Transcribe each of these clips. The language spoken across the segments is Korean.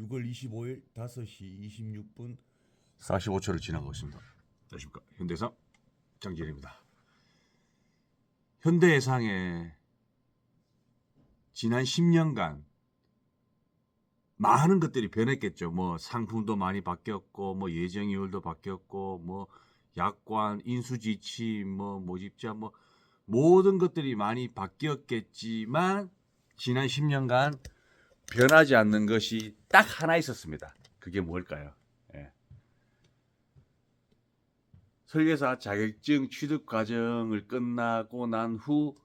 6월 25일 5시 26분 45초를 지나가고 있습니다. 안녕하십니까. 현대해상 장진입니다. 현대해상에 지난 10년간 많은 것들이 변했겠죠. 뭐 상품도 많이 바뀌었고, 뭐 예정이율도 바뀌었고, 뭐 약관, 인수지침, 뭐 모집자, 뭐 모든 것들이 많이 바뀌었겠지만 지난 10년간 변하지 않는 것이 딱 하나 있었습니다. 그게 뭘까요? 예. 설계사 자격증 취득 과정을 끝나고 난 후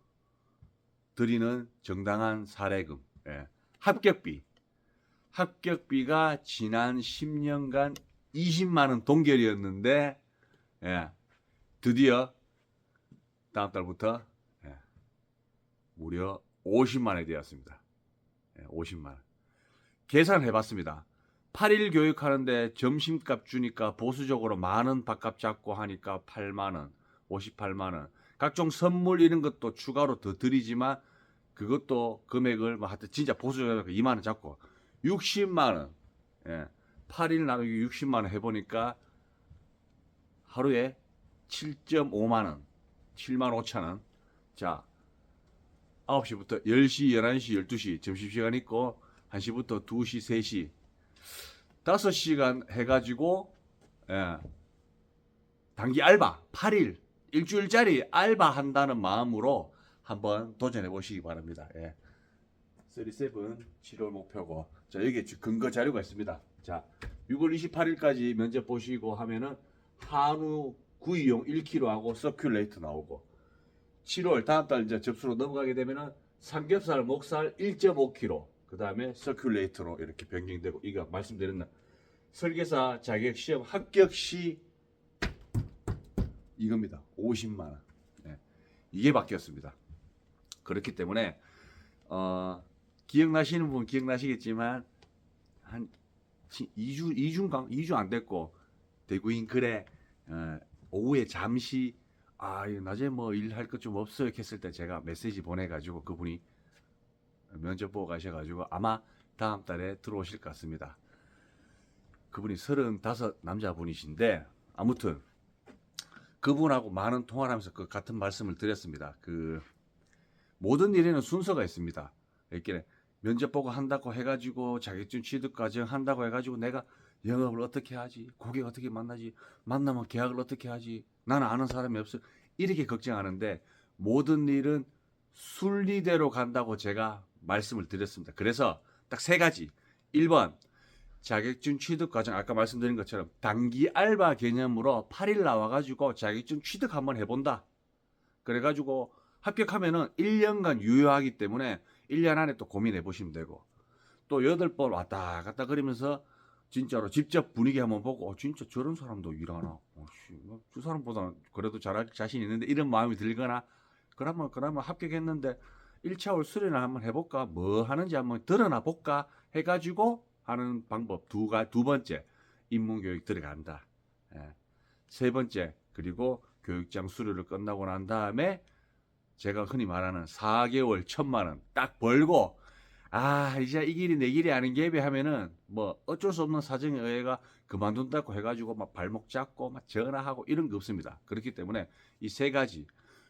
드리는 정당한 사례금, 예. 합격비. 합격비가 지난 10년간 20만 원 동결이었는데 예. 드디어 다음 달부터 예. 무려 50만 원이 되었습니다. 예, 50만 원. 계산해 봤습니다. 8일 교육하는데 점심값 주니까 보수적으로 만 원 밥값 잡고 하니까 8만 원, 58만 원. 각종 선물 이런 것도 추가로 더 드리지만 그것도 금액을 뭐 하여튼 진짜 보수적으로 2만 원 잡고 60만 원. 예. 8일 나누기 60만 원 해보니까 하루에 7.5만 원, 7만 5천 원. 자, 9시부터 10시, 11시, 12시 점심시간 있고 1시부터 2시, 3시 5시간 해가지고 예, 단기 알바 8일 일주일짜리 알바 한다는 마음으로 한번 도전해 보시기 바랍니다. 예. 37 7월 목표고 자 여기 근거 자료가 있습니다. 자 6월 28일까지 면접 보시고 하면은 한우 구이용 1kg 하고 서큘레이터 나오고 7월 다음 달 이제 접수로 넘어가게 되면은 삼겹살, 목살 1.5kg 그 다음에 서큘레이터로 이렇게 변경되고 이거 말씀드린 날 설계사 자격 시험 합격 시 이겁니다. 50만 원. 네. 이게 바뀌었습니다. 그렇기 때문에 어, 기억나시는 분 기억나시겠지만 한 2주 2주간 2주 안 됐고 대구인 글에 어, 오후에 잠시 아 낮에 뭐 일할 것 좀 없어요 했을 때 제가 메시지 보내가지고 그분이 면접 보고 가셔가지고 아마 다음 달에 들어오실 것 같습니다. 그분이 35 남자분이신데 아무튼 그분하고 많은 통화를 하면서 그 같은 말씀을 드렸습니다. 그 모든 일에는 순서가 있습니다. 이렇게 면접 보고 한다고 해가지고 자격증 취득 과정 한다고 해가지고 내가 영업을 어떻게 하지? 고객 어떻게 만나지? 만나면 계약을 어떻게 하지? 나는 아는 사람이 없어. 이렇게 걱정하는데 모든 일은 순리대로 간다고 제가 말씀을 드렸습니다. 그래서 딱 세 가지. 1번 자격증 취득 과정 아까 말씀드린 것처럼 단기 알바 개념으로 8일 나와가지고 자격증 취득 한번 해본다. 그래가지고 합격하면은 1년간 유효하기 때문에 1년 안에 또 고민해 보시면 되고 또 8번 왔다 갔다 그러면서 진짜로 직접 분위기 한번 보고 어, 진짜 저런 사람도 일하나? 어, 씨, 뭐저 사람보다 그래도 잘할 자신 있는데 이런 마음이 들거나 그러면 그러면 합격했는데 1차월 수련을 한번 해볼까? 뭐 하는지 한번 드러나 볼까? 해가지고 하는 방법 두가 두 번째 인문교육 들어간다. 예. 세 번째 그리고 교육장 수료를 끝나고 난 다음에 제가 흔히 말하는 4개월 천만 원 딱 벌고 아 이제 이 길이 내 길이 아닌 게비 하면은 뭐 어쩔 수 없는 사정에 의해가 그만둔다고 해가지고 막 발목 잡고 막 전화하고 이런 게 없습니다. 그렇기 때문에 이 세 가지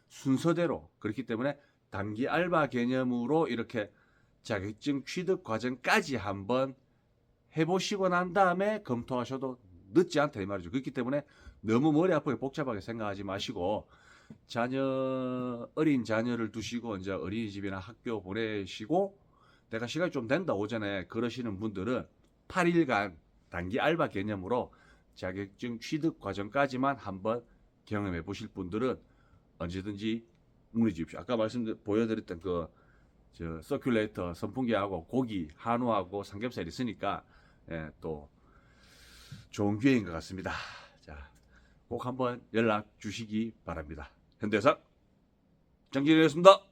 순서대로 그렇기 때문에 단기 알바 개념으로 이렇게 자격증 취득 과정까지 한번 해보시고 난 다음에 검토하셔도 늦지 않다 이 말이죠. 그렇기 때문에 너무 머리 아프게 복잡하게 생각하지 마시고 자녀 어린 자녀를 두시고 이제 어린이집이나 학교 보내시고 내가 시간이 좀 된다 오전에 그러시는 분들은 8일간 단기 알바 개념으로 자격증 취득 과정까지만 한번 경험해 보실 분들은 언제든지 문의 주십시오. 아까 말씀 보여드렸던 그 저 서큘레이터 선풍기하고 고기 한우하고 삼겹살 있으니까 예, 또 좋은 기회인 것 같습니다. 자, 꼭 한번 연락 주시기 바랍니다. 현대사 장진이었습니다.